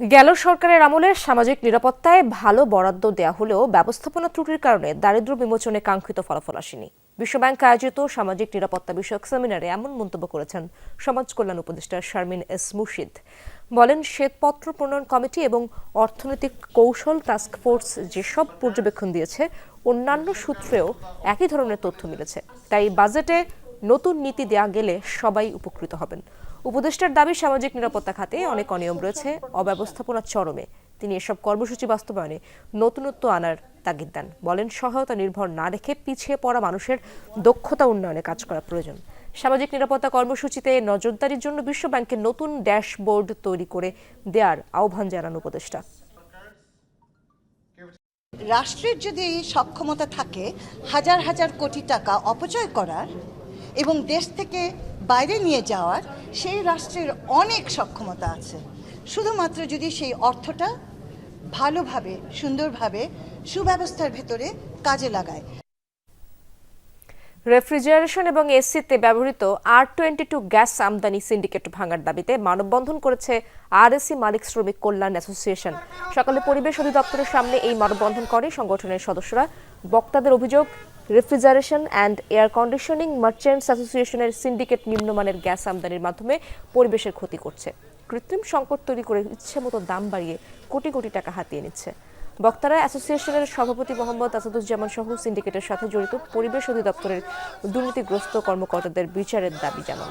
গেল সরকারের আমলে সামাজিক নিরাপত্তায় ভালো বরাদ্দ দেয়া হলেও ব্যবস্থাপনা ত্রুটির কারণে দারিদ্র্য বিমোচনে কাঙ্ক্ষিত ফলাফল আসেনি। বিশ্বব্যাংক আয়োজিত সামাজিক নিরাপত্তা বিষয়ক সেমিনারে এমন মন্তব্য করেছেন সমাজ কল্যাণ উপদেষ্টা শারমিন এস মুর্শিদ। বলেন, শ্বেতপত্র প্রণয়ন কমিটি এবং অর্থনৈতিক কৌশল টাস্ক ফোর্স যেসব পর্যবেক্ষণ দিয়েছে, অন্যান্য সূত্রেও একই ধরনের তথ্য মিলেছে। তাই বাজেটে নতুন নীতি দেয়া গেলে সবাই উপকৃত হবেন। উপদেষ্টার দাবি, সামাজিক নিরাপত্তা খাতে অনেক অনিয়ম রয়েছে অব্যবস্থাপনার চরমে। তিনি এসব কর্মসূচি বাস্তবায়নে নতুনত্ব আনার তাগিদ দেন। বলেন, সহায়তা নির্ভর না রেখে পিছিয়ে পড়া মানুষের দক্ষতা উন্নয়নে কাজ করা প্রয়োজন। সামাজিক নিরাপত্তা কর্মসূচিতে নজরদারির জন্য বিশ্বব্যাংকের নতুন ড্যাশবোর্ড তৈরি করে দেওয়ার আহ্বান জানান উপদেষ্টা। রাষ্ট্রের যদি সক্ষমতা থাকে, হাজার হাজার কোটি টাকা অপচয় করার এবং দেশ থেকে বাইরে নিয়ে যাওয়ার সেই রাষ্ট্রের অনেক সক্ষমতা আছে। শুধুমাত্র যদি সেই অর্থটা ভালোভাবে, সুন্দরভাবে সুব্যবস্থার ভেতরে কাজে লাগায়। রেফ্রিজারেশন এবং এসিতে ব্যবহৃত আর টোয়েন্টি টু গ্যাস আমদানি সিন্ডিকেট ভাঙার দাবিতে মানববন্ধন করেছে আরএসি মালিক শ্রমিক কল্যাণ অ্যাসোসিয়েশন। সকালে পরিবেশ অধিদপ্তরের সামনে এই মানববন্ধন করে সংগঠনের সদস্যরা। বক্তাদের অভিযোগ refrigeration and air conditioning merchants অ্যাসোসিয়েশনের সিন্ডিকেট নিম্নমানের গ্যাস আমদানির মাধ্যমে পরিবেশের ক্ষতি করছে। কৃত্রিম সংকট তৈরি করে ইচ্ছে মতো দাম বাড়িয়ে কোটি কোটি টাকা হাতিয়ে নিচ্ছে। বক্তারা অ্যাসোসিয়েশনের সভাপতি মোহাম্মদ আসাদুজ্জামান সহ সিন্ডিকেটের সাথে জড়িত পরিবেশ অধিদপ্তরের দুর্নীতিগ্রস্ত কর্মকর্তাদের বিচারের দাবি জানান।